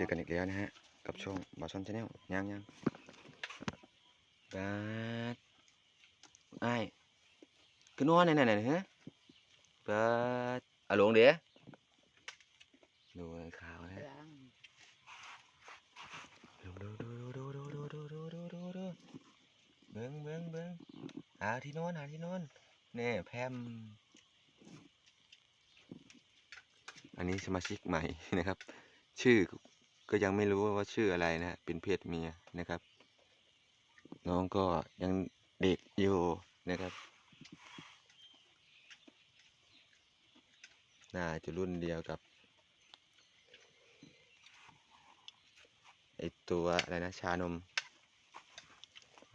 เจอกันอีกแล้วนะฮะ กับช่องบาซอนชาแนลยังยังบาดไอ้ขึ้นนอนไหนไหนไหนฮะบาดอะลงเดี๋ยวดูข่าวนะดูดูดูดูดูดูดูดูดูดูดูเบิ้งเบิ้งเบิ้งหาที่นอนหาที่นอนแน่แพมอันนี้สมาชิกใหม่นะครับ ชื่อ ก็ยังไม่รู้ว่าชื่ออะไรนะเป็นเพศเมียนะครับ น้องก็ยังเด็กอยู่นะครับ น่าจะรุ่นเดียวกับไอตัวอะไรนะชานม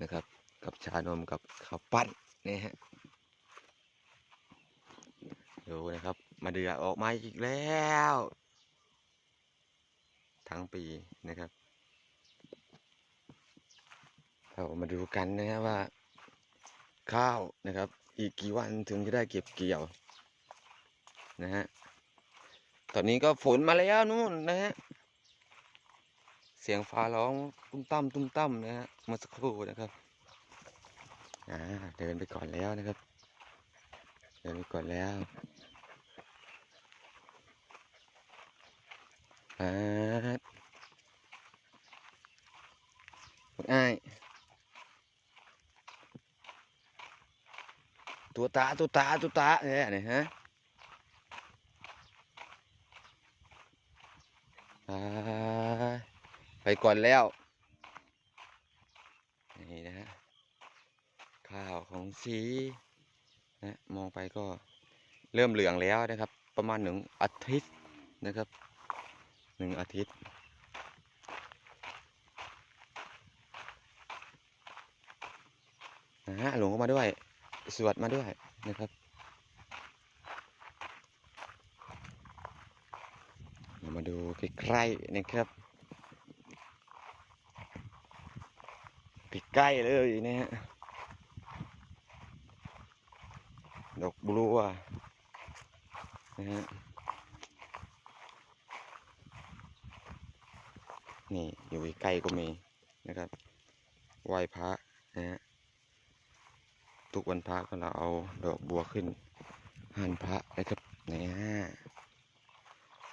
นะครับ กับชานมกับข้าวปั้นนี่ฮะดูนะครับ มาเดือออกมาอีกแล้ว ทั้งปีนะครับ เรามาดูกันนะครับว่า ข้าวนะครับ อีกกี่วันถึงจะได้เก็บเกี่ยวนะฮะตอนนี้ก็ฝนมาแล้วนู่นนะฮะเสียงฟ้าร้องตุ้มตั้มตุ้มตั้มนะฮะเมื่อสักครู่นะครับอ่าเดินไปก่อนแล้วนะครับ เดินไปก่อนแล้ว อ่าบักอ้ายตัวตาตัวตาตัวตาเนี่ยนี่ฮะอ่าไปก่อนแล้ว นี่นะฮะข้าวของสีนะมองไปก็เริ่มเหลืองแล้วนะครับ ประมาณหนึ่งอาทิตย์นะครับ หนึ่งอาทิตย์ นะฮะหลวงเข้ามาด้วย สวดมาด้วยนะครับเรามาดูใกล้ๆนะครับใกล้เลยนะฮะดอกบัวนะฮะ นี่อยู่ใกล้ก็มีนะครับไหว้พระนะฮะทุกวันพระก็เราเอาดอกบัวขึ้นหันพระนะครับนี่ฮะ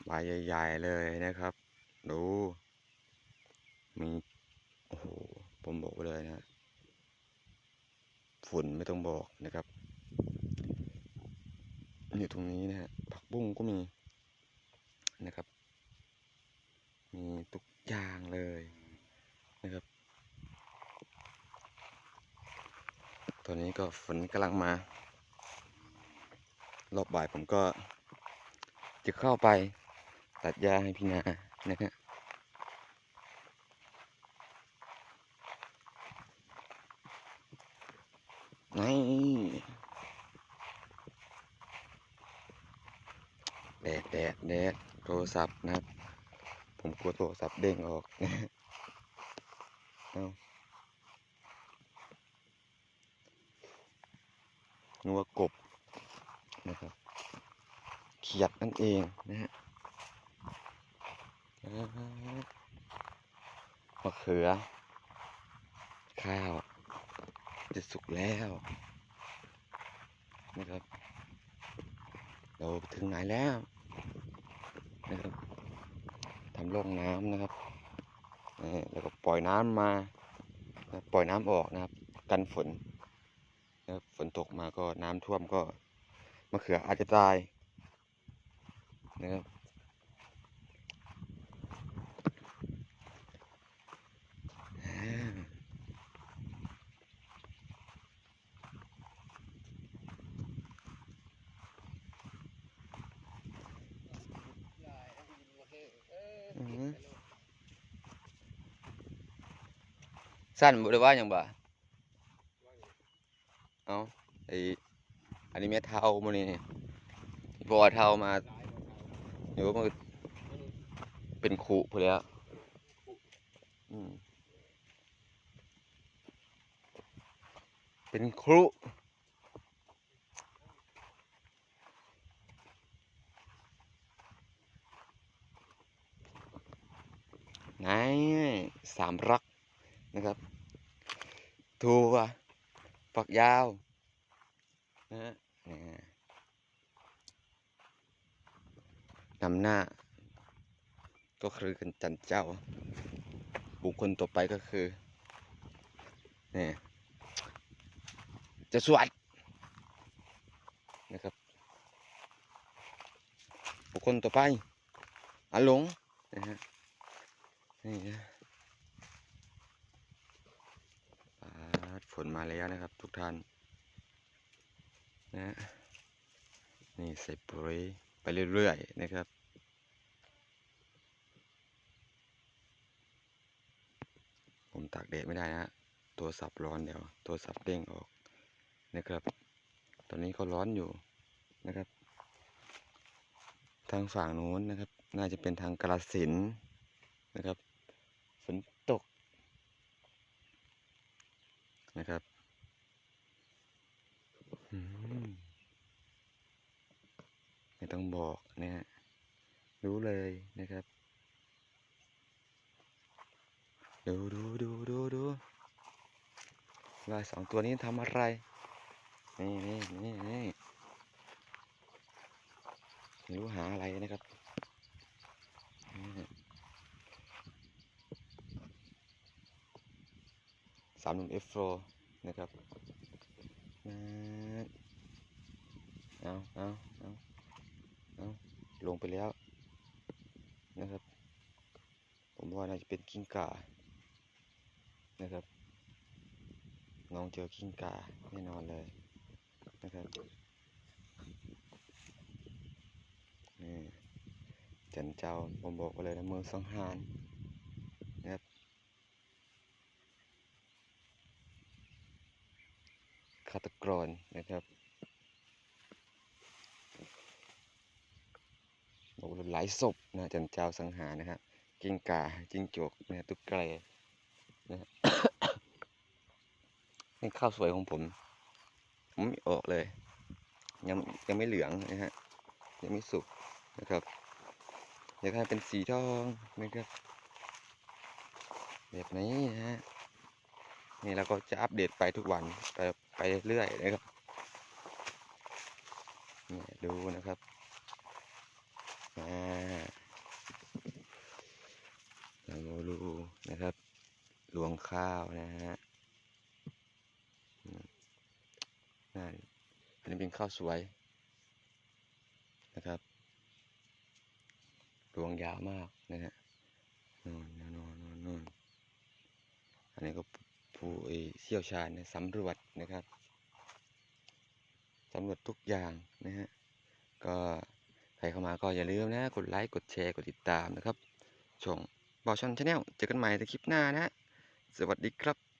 ใบใหญ่ๆเลยนะครับ ดู มีโอ้โหผมบอกเลยนะฝุ่นไม่ต้องบอกนะครับอยู่ตรงนี้นะฮะผักบุ้งก็มีนะครับ มีทุก อย่างเลยนะครับตอนนี้ก็ฝนกำลังมา รอบบ่ายผมก็จะเข้าไปตัดหญ้าให้พี่นานะฮะนี่แดดแดดแดดโทรศัพท์นะครับ กลัวโทรศัพท์เด้งออกนะฮะเอานัวกบนะครับเขียดนั่นเองนะฮะอ่ามะเขือ ข้าวจะสุกแล้วนะครับ เราถึงไหนแล้วนะครับ ทำร่องน้ำนะครับแล้วก็ปล่อยน้ำมา ปล่อยน้ำออกนะครับ กันฝนนะครับฝนตกมาก็น้ำท่วมก็มะเขืออาจจะตายนะครับ สั้นบ่ได้ว่าหยังบ่เอาไออันนี้แม่เท้ามันนี่บอเทามาหรือว่มันเป็นขู่พอแล้วอืมเป็นครุไหนสามรัก ถั่วฝักยาวนะฮะนี่นำหน้า ก็คือกันจันเจ้า บุคคลต่อไปก็คือนี่จะสวดนะครับบุคคลต่อไปอาหลงนะฮะนี่นะปาด ฝนมาแล้วนะครับ ทุกท่านนะนี่ใส่ปุ๋ยไปเรื่อยๆนะครับผมตากแดดไม่ได้นะฮะโทรศัพท์ร้อนเดี๋ยวโทรศัพท์เด้งออกนะครับ ตอนนี้ก็ร้อนอยู่นะครับ ทางฝั่งนู้นนะครับ น่าจะเป็นทางกระสินนะครับฝนตก นะครับไม่ต้องบอกนะฮะรู้เลยนะครับ ดูดูดูดูดูลายสองตัวนี้ทำอะไร นี่นี่นี่นี่รู้หาอะไรนะครับ สามหนุ่มเอฟโฟนะครับเอาเอาเอาเอาลงไปแล้วนะครับ ผมว่าน่าจะเป็นกิ้งก่านะครับน้องเจอกิ้งก่าแน่นอนเลยนะครับนี่จันเจ้าผมบอกไปเลยนะเมืองสังหารนะครับ ฆาตกรนะครับบอกเลหลายศพนะจันเจ้าสังหารนะครับกิ้งก่าจิ้งจกนะตุ๊กแกนะฮะนี่ข้าวสวยของผม ผมไม่ออกเลย ยังยังไม่เหลืองนะฮะยังไม่สุกนะครับอยากให้เป็นสีทองนะครับแบบนี้นะฮะ นี่เราก็จะอัปเดตไปทุกวันไปไปเรื่อยนะครับนี่ดูนะครับอ่าเรามาดูนะครับรวงข้าวนะฮะนั่นอันนี้เป็นข้าวสวยนะครับรวงยาวมากนะฮะนู่นนู่นนู่นนู่นนู่นอันนี้ก็ ผู้เอ่ยเชี่ยวชาญสำรวจนะครับสำรวจทุกอย่างนะฮะก็ใครเข้ามาก็อย่าลืมนะกดไลค์กดแชร์กดติดตามนะครับช่องบอชอนชาแนลเจอกันใหม่ในคลิปหน้านะ สวัสดีครับ